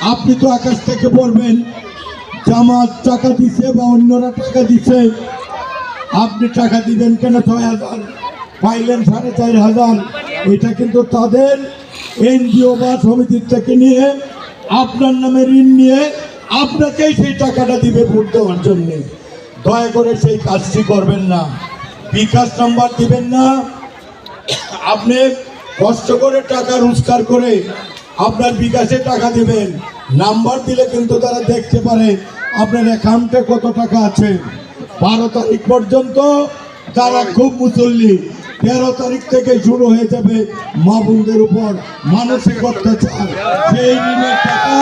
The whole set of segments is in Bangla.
আপনি তো আকাশ থেকে বলবেন জামাত টাকা দিছে বা অন্যরা টাকা দিছে? আপনি টাকা দিবেন কেন? ছয় হাজার। পাইলেন সাড়ে চার হাজার। এটা কিন্তু তাদের এনজিও বা সমিতির থেকে নিয়ে, আপনার নামে ঋণ নিয়ে আপনাকেই সেই টাকাটা দিবে ভোট দেওয়ার জন্যে। দয়া করে সেই কাজটি করবেন না। বিকাশ নাম্বার দিবেন না। আপনি কষ্ট করে টাকা রোজগার করে আপনার বিকাশে টাকা দিবেন। নাম্বার দিলে কিন্তু তারা দেখতে পারে আপনার অ্যাকাউন্টে কত টাকা আছে। বারো তারিখ পর্যন্ত তারা খুব মুসল্লি। তেরো তারিখ থেকে শুরু হয়ে যাবে মা বোনদের উপর মানসিক অত্যাচার। সেই ঋণের টাকা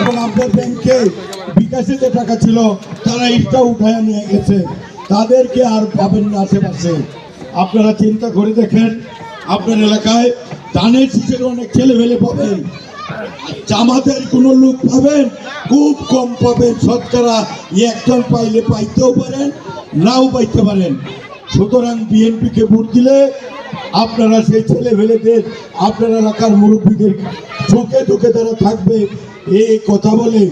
এবং আপনার ব্যাংকে বিকাশে যে টাকা ছিল, তারা ইটটা উঠায় নিয়ে গেছে। তাদেরকে আর পাবেন না আশেপাশে। আপনারা চিন্তা করে দেখেন, আপনার এলাকায় ধানের শীষের অনেক ছেলে ফেলে পাবেন। জামাতের কোনো লোক পাবেন, খুব কম পাবেন। শতকরা একজন পাইলে পাইতেও পারেন, নাও পাইতে পারেন। সুতরাং বিএনপিকে ভোট দিলে আপনারা সেই ছেলে ফেলেদের আপনার এলাকার মুরব্বীদের চোখে চোখে তারা থাকবে। এই কথা বলে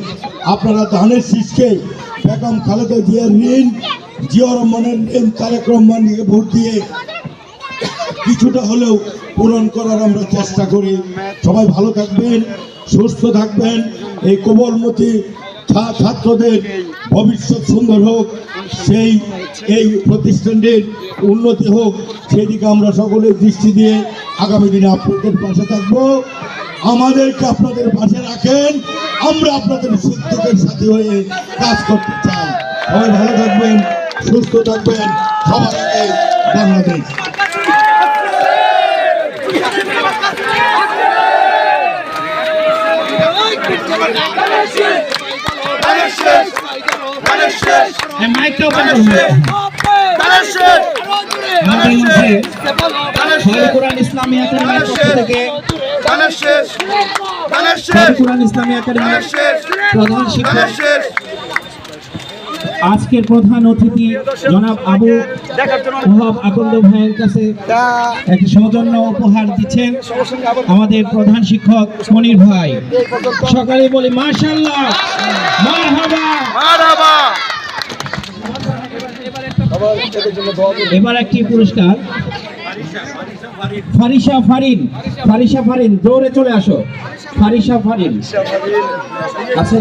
আপনারা ধানের শীষকে বেগম খালেদা জিয়ার ঋণ, জিয়া রহমানের ঋণ, তারেক রহমানকে ভোট দিয়ে কিছুটা হলেও পূরণ করার আমরা চেষ্টা করি। সবাই ভালো থাকবেন, সুস্থ থাকবেন। এই কোমলমতি ছাত্রদের ভবিষ্যৎ সুন্দর হোক, সেই, এই প্রতিষ্ঠানটির উন্নতি হোক, সেদিকে আমরা সকলে দৃষ্টি দিয়ে আগামী দিনে আপনাদের পাশে থাকব। আমাদেরকে আপনাদের পাশে রাখেন। আমরা আপনাদের সুযোগের সাথে হয়ে কাজ করতে চাই। সবাই ভালো থাকবেন, সুস্থ থাকবেন। আগে বাংলাদেশ। ইসলামী একাডেমির পক্ষ থেকে ইসলামী একাডেমির প্রধান শিক্ষক আজকের প্রধান অতিথি জনাব আবু ওহাব আকন্দ ভাইয়ের কাছে একটি সৌজন্য উপহার দিচ্ছেন আমাদের প্রধান শিক্ষক মনির ভাই। সকালে বলি মারহাবা। এবার একটি পুরস্কার। ফারিসা ফারিন ফারিসা ফারিন দৌড়ে চলে আসো। ফারিসা ফারিন। আছে?